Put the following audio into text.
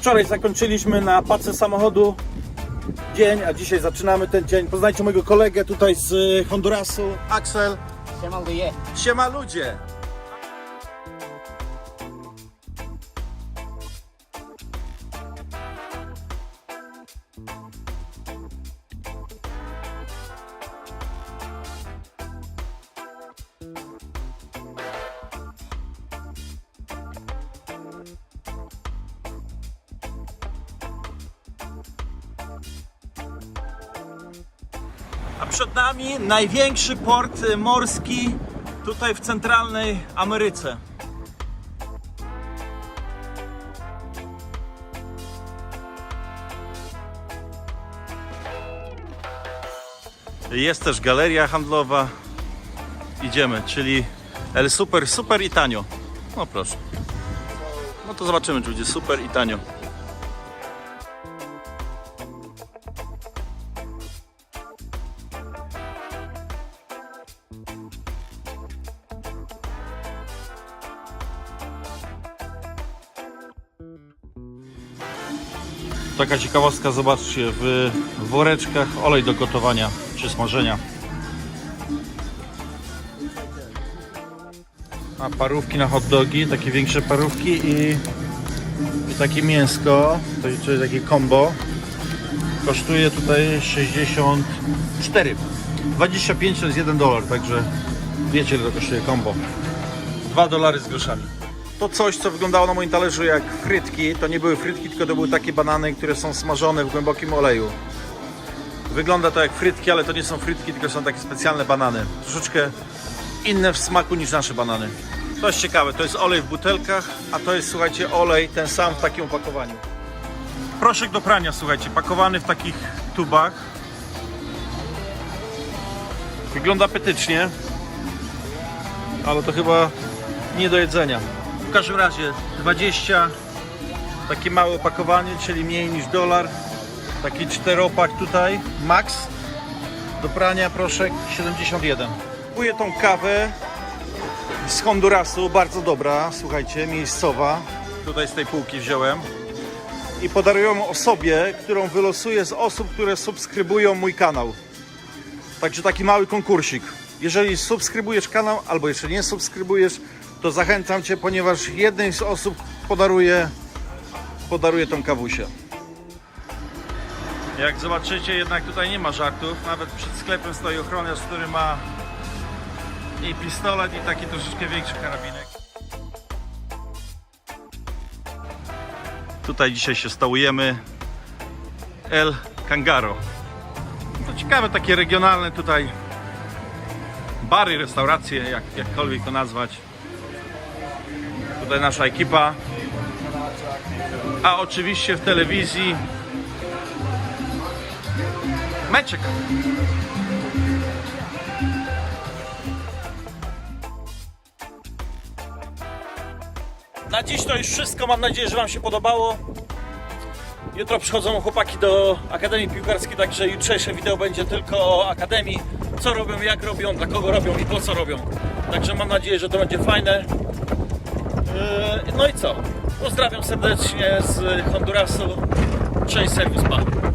Wczoraj zakończyliśmy na pace samochodu dzień, a dzisiaj zaczynamy ten dzień. Poznajcie mojego kolegę tutaj z Hondurasu, Axel. Siema ludzie. Siema ludzie! A przed nami największy port morski tutaj w centralnej Ameryce. Jest też galeria handlowa. Idziemy, czyli El Super, super i tanio. No proszę. No to zobaczymy, czy będzie super i tanio. Taka ciekawostka, zobaczcie, w woreczkach olej do gotowania czy smażenia. A parówki na hot dogi, takie większe parówki i, i takie mięsko, jest takie combo. Kosztuje tutaj 64. 25 to jest 1 dolar, także wiecie ile to kosztuje combo. 2 dolary z groszami. To coś, co wyglądało na moim talerzu jak frytki, to nie były frytki, tylko to były takie banany, które są smażone w głębokim oleju. Wygląda to jak frytki, ale to nie są frytki, tylko są takie specjalne banany. Troszeczkę inne w smaku niż nasze banany. To jest ciekawe, to jest olej w butelkach, a to jest, słuchajcie, olej ten sam w takim opakowaniu. Proszek do prania, słuchajcie, pakowany w takich tubach. Wygląda apetycznie, ale to chyba nie do jedzenia. W każdym razie 20 takie małe opakowanie, czyli mniej niż dolar. Taki czteropak tutaj, max. Do prania proszek 71. Kupuję tą kawę z Hondurasu, bardzo dobra, słuchajcie, miejscowa. Tutaj z tej półki wziąłem. I podaruję ją osobie, którą wylosuję z osób, które subskrybują mój kanał. Także taki mały konkursik. Jeżeli subskrybujesz kanał, albo jeszcze nie subskrybujesz, to zachęcam Cię, ponieważ jednej z osób podaruję, podaruję tą kawusię. Jak zobaczycie, jednak tutaj nie ma żartów. Nawet przed sklepem stoi ochroniarz, który ma i pistolet, i taki troszeczkę większy karabinek. Tutaj dzisiaj się stołujemy. El Kangaro. No ciekawe takie regionalne tutaj bary, restauracje, jak, jakkolwiek to nazwać. Tutaj nasza ekipa. A oczywiście w telewizji meczek. Na dziś to już wszystko. Mam nadzieję, że Wam się podobało. Jutro przychodzą chłopaki do Akademii Piłkarskiej, także jutrzejsze wideo będzie tylko o Akademii. Co robią, jak robią, dla kogo robią i po co robią. Także mam nadzieję, że to będzie fajne. Yy, No i co? Pozdrawiam serdecznie z Hondurasu. Cześć, serwis, pa.